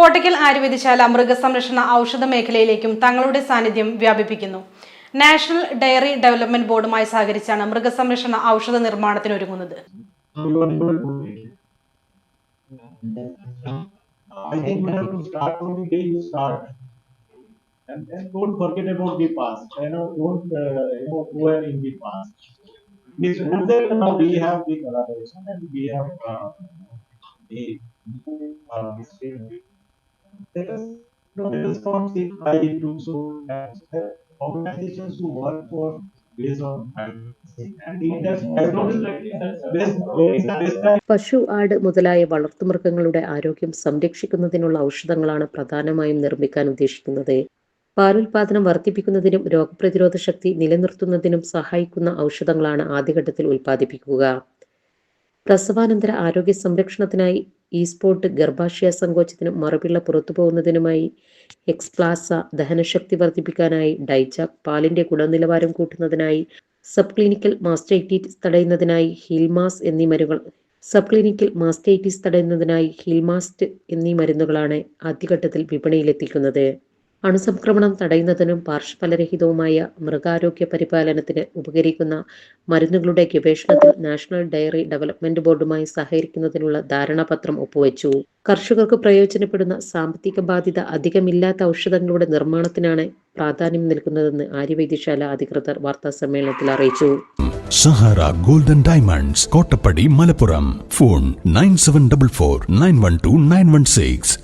കോട്ടയ്ക്കൽ ആയുർവേദശാല മൃഗസംരക്ഷണ ഔഷധ മേഖലയിലേക്കും തങ്ങളുടെ സാന്നിധ്യം വ്യാപിപ്പിക്കുന്നു. നാഷണൽ ഡയറി ഡെവലപ്മെന്റ് ബോർഡുമായി സഹകരിച്ചാണ് മൃഗസംരക്ഷണ ഔഷധ നിർമ്മാണത്തിനൊരുങ്ങുന്നത് Uh, this, uh, this, uh, this There is no responsive I do so uh, organizations who work for പശു ആട് മുതലായ വളർത്തുമൃഗങ്ങളുടെ ആരോഗ്യം സംരക്ഷിക്കുന്നതിനുള്ള ഔഷധങ്ങളാണ് പ്രധാനമായും നിർമ്മിക്കാൻ ഉദ്ദേശിക്കുന്നത്. പാലുൽപാദനം വർദ്ധിപ്പിക്കുന്നതിനും രോഗപ്രതിരോധ ശക്തി നിലനിർത്തുന്നതിനും സഹായിക്കുന്ന ഔഷധങ്ങളാണ് ആദ്യഘട്ടത്തിൽ ഉൽപ്പാദിപ്പിക്കുക. പ്രസവാനന്തര ആരോഗ്യ സംരക്ഷണത്തിനായി ഈ സ്പോട്ട് ഗർഭാശയ സങ്കോചത്തിനും മറുപിള്ള പുറത്തു പോകുന്നതിനുമായി എക്സ്പ്ലാസ ദഹനശക്തി വർദ്ധിപ്പിക്കാനായി ഡൈചാക് പാലിന്റെ ഗുണനിലവാരം കൂട്ടുന്നതിനായി സബ് ക്ലിനിക്കൽ മാസ്റ്റൈറ്റീസ് തടയുന്നതിനായി ഹിൽമാസ് എന്നീ മരുകൾ സബ് ക്ലിനിക്കൽ മാസ്റ്റൈറ്റീസ് തടയുന്നതിനായി ഹിൽമാസ്റ്റ് എന്നീ മരുന്നുകളാണ് ആദ്യഘട്ടത്തിൽ വിപണിയിലെത്തിക്കുന്നത്. അണുസംക്രമണം തടയുന്നതിനും പാർശ്വഫലരഹിതവുമായ മൃഗാരോഗ്യ പരിപാലനത്തിന് ഉപകരിക്കുന്ന മരുന്നുകളുടെ ഗവേഷണത്തിൽ നാഷണൽ ഡയറി ഡെവലപ്മെന്റ് ബോർഡുമായി സഹകരിക്കുന്നതിനുള്ള ധാരണാപത്രം ഒപ്പുവെച്ചു. കർഷകർക്ക് പ്രയോജനപ്പെടുന്ന സാമ്പത്തിക ബാധ്യത അധികമില്ലാത്ത ഔഷധങ്ങളുടെ നിർമ്മാണത്തിനാണ് പ്രാധാന്യം നൽകുന്നതെന്ന് ആര്യവൈദ്യശാല അധികൃതർ വാർത്താ സമ്മേളനത്തിൽ അറിയിച്ചു. Sahara golden diamonds Kottappadi Malappuram. Phone nine seven double four nine one two nine one six.